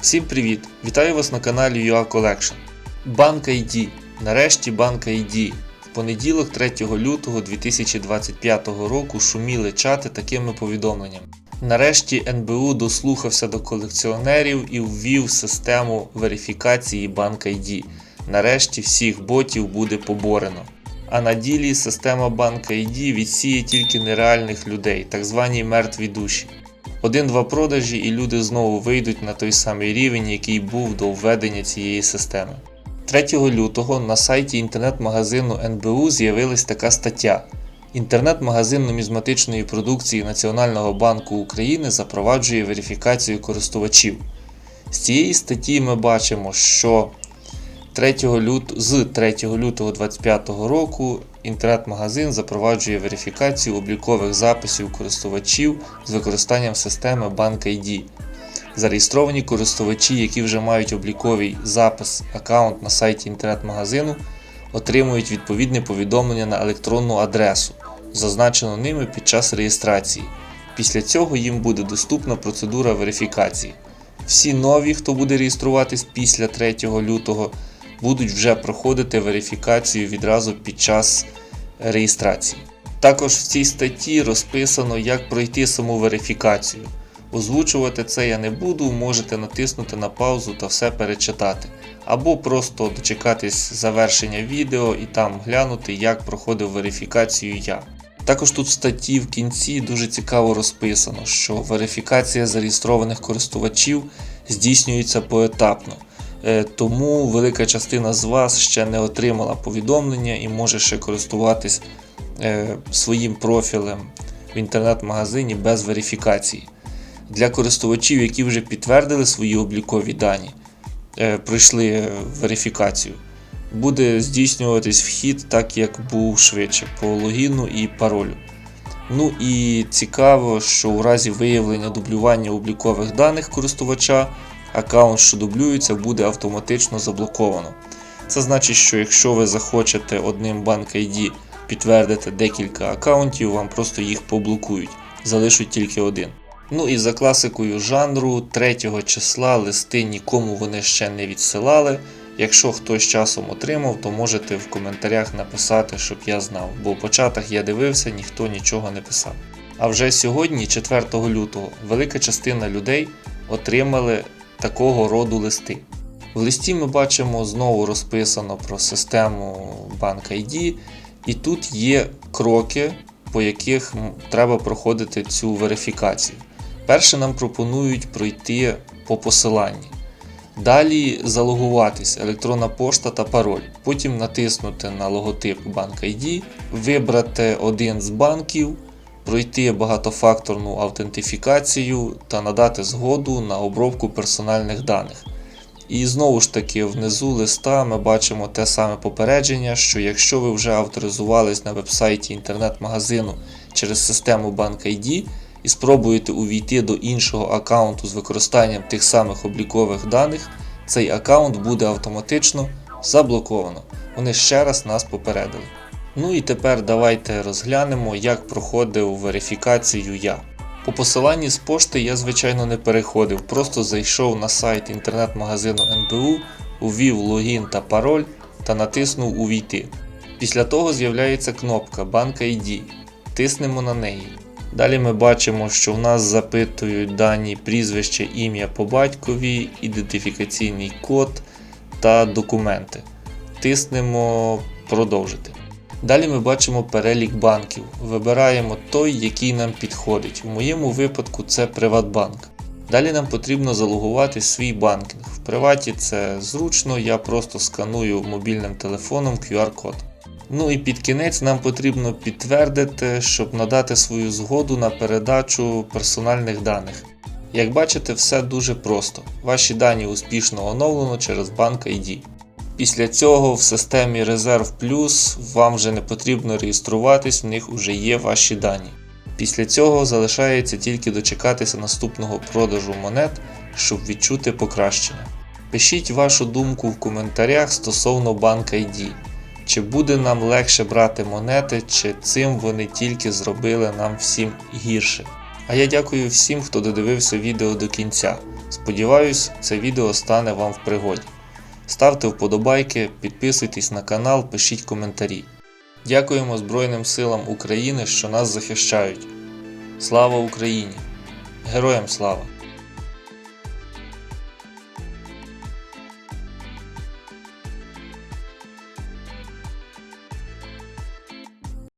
Всім привіт! Вітаю вас на каналі UA Collection. Банк ID. Нарешті Банк ID. В понеділок, 3 лютого 2025 року шуміли чати такими повідомленнями. Нарешті НБУ дослухався до колекціонерів і ввів систему верифікації Банк ID. Нарешті всіх ботів буде поборено. А на ділі система Банк ID відсіє тільки нереальних людей, так звані мертві душі. Один-два продажі і люди знову вийдуть на той самий рівень, який був до введення цієї системи. 3 лютого на сайті інтернет-магазину НБУ з'явилась така стаття. Інтернет-магазин нумізматичної продукції Національного банку України запроваджує верифікацію користувачів. З цієї статті ми бачимо, що 3 лют... з 3 лютого 2025 року інтернет-магазин запроваджує верифікацію облікових записів користувачів з використанням системи Bank ID. Зареєстровані користувачі, які вже мають обліковий запис аккаунт на сайті інтернет-магазину, отримують відповідне повідомлення на електронну адресу, зазначену ними під час реєстрації. Після цього їм буде доступна процедура верифікації. Всі нові, хто буде реєструватись після 3 лютого, будуть вже проходити верифікацію відразу під час реєстрації. Також в цій статті розписано, як пройти саму верифікацію. Озвучувати це я не буду, можете натиснути на паузу та все перечитати, або просто дочекатись завершення відео і там глянути, як проходив верифікацію я. Також тут в статті в кінці дуже цікаво розписано, що верифікація зареєстрованих користувачів здійснюється поетапно. Е, Тому велика частина з вас ще не отримала повідомлення і може ще користуватись е, своїм профілем в інтернет-магазині без верифікації. Для користувачів, які вже підтвердили свої облікові дані, е, пройшли верифікацію, буде здійснюватись вхід так, як був швидше, по логіну і паролю. Ну і цікаво, що у разі виявлення дублювання облікових даних користувача, аккаунт, що дублюється, буде автоматично заблоковано. Це значить, що якщо ви захочете одним банк ID підтвердити декілька аккаунтів, вам просто їх поблокують, залишать тільки один. Ну і за класикою жанру 3 числа листи нікому вони ще не відсилали. Якщо хтось часом отримав, то можете в коментарях написати, щоб я знав, бо по чатах я дивився, ніхто нічого не писав. А вже сьогодні, 4 лютого, велика частина людей отримали такого роду листи. В листі ми бачимо знову розписано про систему Bank ID, і тут є кроки, по яких треба проходити цю верифікацію. Перше нам пропонують пройти по посиланні. Далі залогуватись електронна пошта та пароль. Потім натиснути на логотип Bank ID, вибрати один з банків, пройти багатофакторну автентифікацію та надати згоду на обробку персональних даних. І знову ж таки, внизу листа ми бачимо те саме попередження, що якщо ви вже авторизувались на вебсайті інтернет-магазину через систему Bank ID і спробуєте увійти до іншого аккаунту з використанням тих самих облікових даних, цей аккаунт буде автоматично заблоковано. Вони ще раз нас попередили. Ну і тепер давайте розглянемо, як проходив верифікацію я. По посиланні з пошти я, звичайно, не переходив, просто зайшов на сайт інтернет-магазину НБУ, увів логін та пароль та натиснув Увійти. Після того з'являється кнопка Bank ID. Тиснемо на неї. Далі ми бачимо, що в нас запитують дані прізвище, ім'я по батькові, ідентифікаційний код та документи. Тиснемо Продовжити. Далі ми бачимо перелік банків. Вибираємо той, який нам підходить. У моєму випадку це Приватбанк. Далі нам потрібно залогувати свій банкінг. В приваті це зручно, я просто сканую мобільним телефоном QR-код. Ну і під кінець нам потрібно підтвердити, щоб надати свою згоду на передачу персональних даних. Як бачите, все дуже просто. Ваші дані успішно оновлено через Bank ID. Після цього в системі Резерв Плюс вам вже не потрібно реєструватись, в них вже є ваші дані. Після цього залишається тільки дочекатися наступного продажу монет, щоб відчути покращення. Пишіть вашу думку в коментарях стосовно Bank ID. Чи буде нам легше брати монети, чи цим вони тільки зробили нам всім гірше. А я дякую всім, хто додивився відео до кінця. Сподіваюсь, це відео стане вам в пригоді. Ставте вподобайки, підписуйтесь на канал, пишіть коментарі. Дякуємо Збройним силам України, що нас захищають. Слава Україні! Героям слава!